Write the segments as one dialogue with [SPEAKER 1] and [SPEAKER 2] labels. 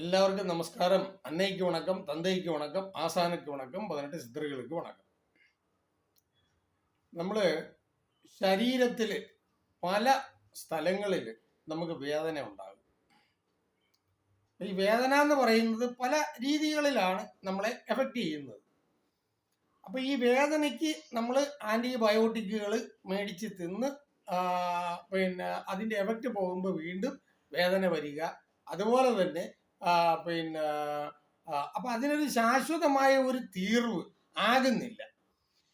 [SPEAKER 1] എല്ലാവർക്കും നമസ്കാരം. അന്നയ്ക്ക് വണക്കം തന്തയ്ക്ക് വണക്കം ആസാനയ്ക്ക് വണക്കം പതിനെട്ട് സിദ്ധികൾക്ക് വണക്കം. നമ്മൾ ശരീരത്തിൽ പല സ്ഥലങ്ങളിൽ നമുക്ക് വേദന ഉണ്ടാകും. ഈ വേദന എന്ന് പറയുന്നത് പല രീതികളിലാണ് നമ്മളെ എഫക്റ്റ് ചെയ്യുന്നത്. അപ്പോൾ ഈ വേദനയ്ക്ക് നമ്മൾ ആന്റിബയോട്ടിക്കുകൾ മേടിച്ച് തിന്ന് പിന്നെ അതിന്റെ എഫക്റ്റ് പോകുമ്പോൾ വീണ്ടും വേദന വരിക. അതുപോലെ തന്നെ പിന്നെ അപ്പൊ അതിനൊരു ശാശ്വതമായ ഒരു തീർവ് ആകുന്നില്ല.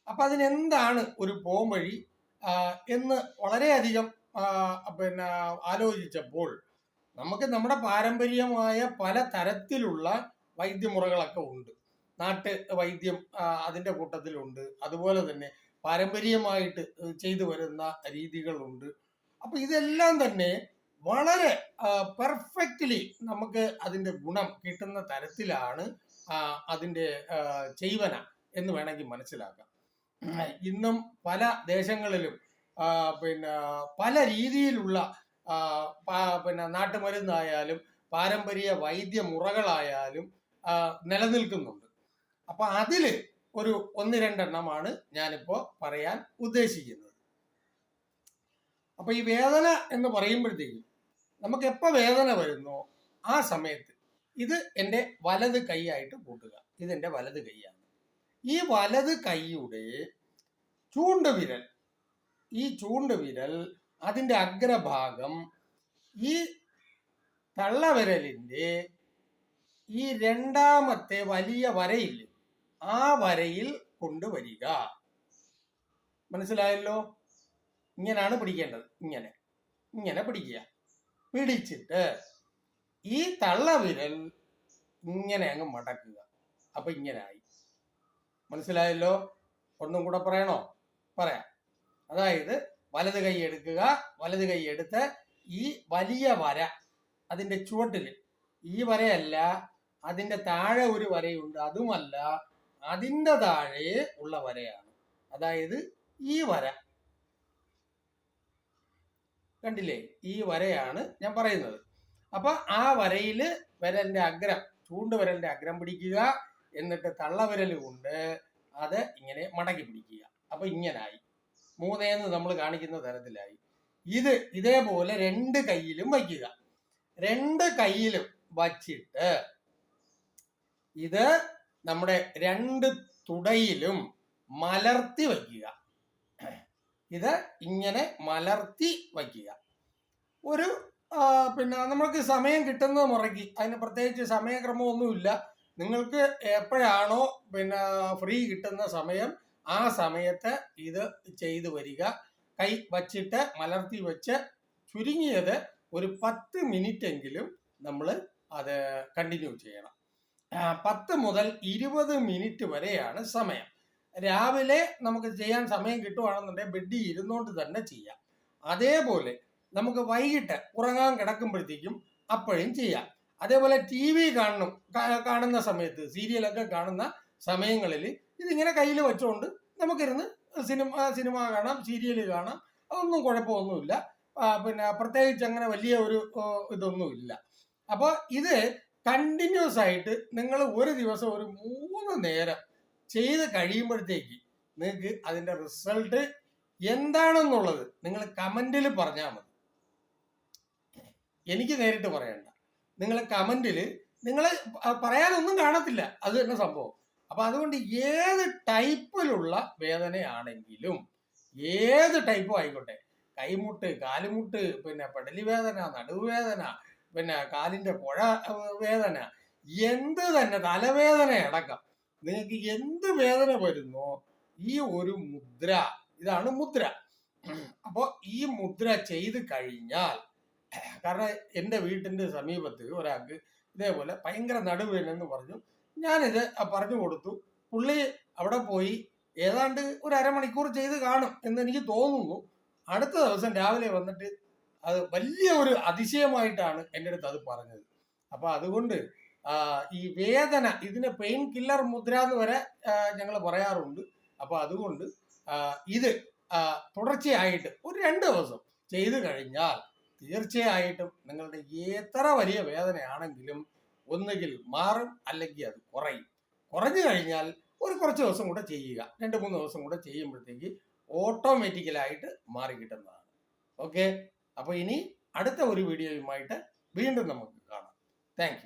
[SPEAKER 1] അപ്പൊ അതിനെന്താണ് ഒരു പോംവഴി? എന്ന് വളരെയധികം പിന്നെ ആലോചിച്ചപ്പോൾ നമുക്ക് നമ്മുടെ പാരമ്പര്യമായ പല തരത്തിലുള്ള വൈദ്യമുറകളൊക്കെ ഉണ്ട്. നാട്ട് വൈദ്യം അതിന്റെ കൂട്ടത്തിലുണ്ട്. അതുപോലെ തന്നെ പാരമ്പര്യമായിട്ട് ചെയ്തു വരുന്ന രീതികളുണ്ട്. അപ്പൊ ഇതെല്ലാം തന്നെ വളരെ പെർഫെക്റ്റ്ലി നമുക്ക് അതിന്റെ ഗുണം കിട്ടുന്ന തരത്തിലാണ് അതിന്റെ ചെയ്വന എന്ന് വേണമെങ്കിൽ മനസ്സിലാക്കാം. ഇന്നും പല ദേശങ്ങളിലും പിന്നെ പല രീതിയിലുള്ള പിന്നെ നാട്ടുമരുന്നായാലും പാരമ്പര്യ വൈദ്യമുറകളായാലും മുറകളായാലും നിലനിൽക്കുന്നുണ്ട്. അപ്പൊ അതിൽ ഒരു ഒന്ന് രണ്ടെണ്ണമാണ് ഞാനിപ്പോ പറയാൻ ഉദ്ദേശിക്കുന്നത്. അപ്പൊ ഈ വേദന എന്ന് പറയുമ്പോഴത്തേക്കും നമുക്ക് എപ്പോൾ വേദന വരുന്നോ ആ സമയത്ത് ഇത് എന്റെ വലത് കൈയായിട്ട് കൂട്ടുക. എന്റെ വലത് കൈയാണ്. ഈ വലത് കൈയുടെ ചൂണ്ടുവിരൽ ഈ ചൂണ്ടുവിരൽ അതിന്റെ അഗ്രഭാഗം ഈ തള്ളവിരലിന്റെ ഈ രണ്ടാമത്തെ വലിയ വരയിൽ ആ വരയിൽ കൊണ്ടുവരിക. മനസ്സിലായല്ലോ? ഇങ്ങനെയാണ് പിടിക്കേണ്ടത്. ഇങ്ങനെ. ഇങ്ങനെ പിടിക്കുക. പിടിച്ചിട്ട് ഈ തള്ളവിരൽ ഇങ്ങനെ അങ്ങ് മടക്കുക. അപ്പൊ ഇങ്ങനെ ആയി. മനസ്സിലായല്ലോ? ഒന്നും കൂടെ പറയണോ? പറയാം. അതായത് വലത് കൈ എടുക്കുക വലത് കൈ എടുത്ത് ഈ വലിയ വര അതിന്റെ ചുവട്ടിൽ ഈ വരയല്ല അതിന്റെ താഴെ ഒരു വരയുണ്ട്. അതുമല്ല അതിന്റെ താഴെ ഉള്ള വരയാണ്. അതായത് ഈ വര. കണ്ടില്ലേ? ഈ വരയാണ് ഞാൻ പറയുന്നത്. അപ്പൊ ആ വരയിൽ വിരലിന്റെ അഗ്രം ചൂണ്ടുവിരലിന്റെ അഗ്രം പിടിക്കുക എന്നിട്ട് തള്ളവിരൽ കൊണ്ട് അത് ഇങ്ങനെ മടക്കി പിടിക്കുക. അപ്പൊ ഇങ്ങനായി. മൂന്നേന്ന് നമ്മൾ കാണിക്കുന്ന തരത്തിലായി. ഇത് ഇതേപോലെ രണ്ട് കൈയിലും വയ്ക്കുക. രണ്ട് കൈയിലും വച്ചിട്ട് ഇത് നമ്മുടെ രണ്ട് തുടയിലും മലർത്തി വയ്ക്കുക. ഇത് ഇങ്ങനെ മലർത്തി വയ്ക്കുക. ഒരു പിന്നെ നമ്മൾക്ക് സമയം കിട്ടുന്ന മുറയ്ക്ക് അതിന് പ്രത്യേകിച്ച് സമയക്രമമൊന്നുമില്ല. നിങ്ങൾക്ക് എപ്പോഴാണോ പിന്നെ ഫ്രീ കിട്ടുന്ന സമയം ആ സമയത്ത് ഇത് ചെയ്തു വരിക. കൈ വച്ചിട്ട് മലർത്തി വെച്ച് ചുരുങ്ങിയത് ഒരു പത്ത് എങ്കിലും നമ്മൾ അത് കണ്ടിന്യൂ ചെയ്യണം. പത്ത് മുതൽ ഇരുപത് മിനിറ്റ് വരെയാണ് സമയം. രാവിലെ നമുക്ക് ചെയ്യാൻ സമയം കിട്ടുവാണെന്നുണ്ടെങ്കിൽ ബെഡിൽ ഇരുന്നുകൊണ്ട് തന്നെ ചെയ്യാം. അതേപോലെ നമുക്ക് വൈകിട്ട് ഉറങ്ങാൻ കിടക്കുമ്പോഴത്തേക്കും അപ്പോഴും ചെയ്യാം. അതേപോലെ ടി വി കാണണം കാണുന്ന സമയത്ത് സീരിയലൊക്കെ കാണുന്ന സമയങ്ങളിൽ ഇതിങ്ങനെ കയ്യിൽ വെച്ചുകൊണ്ട് നമുക്കിരുന്ന് സിനിമ സിനിമ കാണാം സീരിയൽ കാണാം. അതൊന്നും കുഴപ്പമൊന്നുമില്ല. പിന്നെ പ്രത്യേകിച്ച് അങ്ങനെ വലിയ ഒരു ഇതൊന്നുമില്ല. അപ്പോൾ ഇത് കണ്ടിന്യൂസ് ആയിട്ട് നിങ്ങൾ ഒരു ദിവസം ഒരു മൂന്ന് നേരം ചെയ്ത് കഴിയുമ്പോഴത്തേക്ക് നിങ്ങൾക്ക് അതിന്റെ റിസൾട്ട് എന്താണെന്നുള്ളത് നിങ്ങൾ കമന്റിൽ പറഞ്ഞാൽ മതി. എനിക്ക് നേരിട്ട് പറയണ്ട. നിങ്ങൾ കമന്റിൽ നിങ്ങൾ പറയാനൊന്നും കാണത്തില്ല. അത് തന്നെ സംഭവം. അപ്പൊ അതുകൊണ്ട് ഏത് ടൈപ്പിലുള്ള വേദനയാണെങ്കിലും ഏത് ടൈപ്പും ആയിക്കോട്ടെ. കൈമുട്ട് കാലുമുട്ട് പിന്നെ പെടലി വേദന നടുവേദന പിന്നെ കാലിന്റെ പുഴ വേദന എന്ത് തന്നെ തലവേദന അടക്കം. നിങ്ങൾക്ക് എന്ത് വേദന വരുന്നോ ഈ ഒരു മുദ്ര ഇതാണ് മുദ്ര. അപ്പോൾ ഈ മുദ്ര ചെയ്ത് കഴിഞ്ഞാൽ കാരണം എന്റെ വീട്ടിന്റെ സമീപത്ത് ഒരാൾക്ക് ഇതേപോലെ ഭയങ്കര നടുവേനെന്ന് പറഞ്ഞു. ഞാനിത് പറഞ്ഞു കൊടുത്തു. പുള്ളി അവിടെ പോയി ഏതാണ്ട് ഒരു അരമണിക്കൂർ ചെയ്ത് കാണും എന്ന് എനിക്ക് തോന്നുന്നു. അടുത്ത ദിവസം രാവിലെ വന്നിട്ട് അത് വലിയ ഒരു അതിശയമായിട്ടാണ് എന്റെ അടുത്ത് അത് പറഞ്ഞത്. അപ്പൊ അതുകൊണ്ട് ഈ വേദന ഇതിന് പെയിൻ കില്ലർ മുദ്ര എന്ന് വരെ ഞങ്ങൾ പറയാറുണ്ട്. അപ്പൊ അതുകൊണ്ട് ഇത് തുടർച്ചയായിട്ട് ഒരു രണ്ട് ദിവസം ചെയ്തു കഴിഞ്ഞാൽ തീർച്ചയായിട്ടും നിങ്ങളുടെ എത്ര വലിയ വേദനയാണെങ്കിലും ഒന്നുകിൽ മാറും അല്ലെങ്കിൽ അത് കുറയും. കുറഞ്ഞു കഴിഞ്ഞാൽ ഒരു കുറച്ച് ദിവസം കൂടെ ചെയ്യുക. രണ്ട് മൂന്ന് ദിവസം കൂടെ ചെയ്യുമ്പോഴത്തേക്ക് ഓട്ടോമാറ്റിക്കലായിട്ട് മാറി കിട്ടുന്നതാണ്. ഓക്കെ? അപ്പോൾ ഇനി അടുത്ത ഒരു വീഡിയോയുമായിട്ട് വീണ്ടും നമുക്ക് കാണാം. താങ്ക്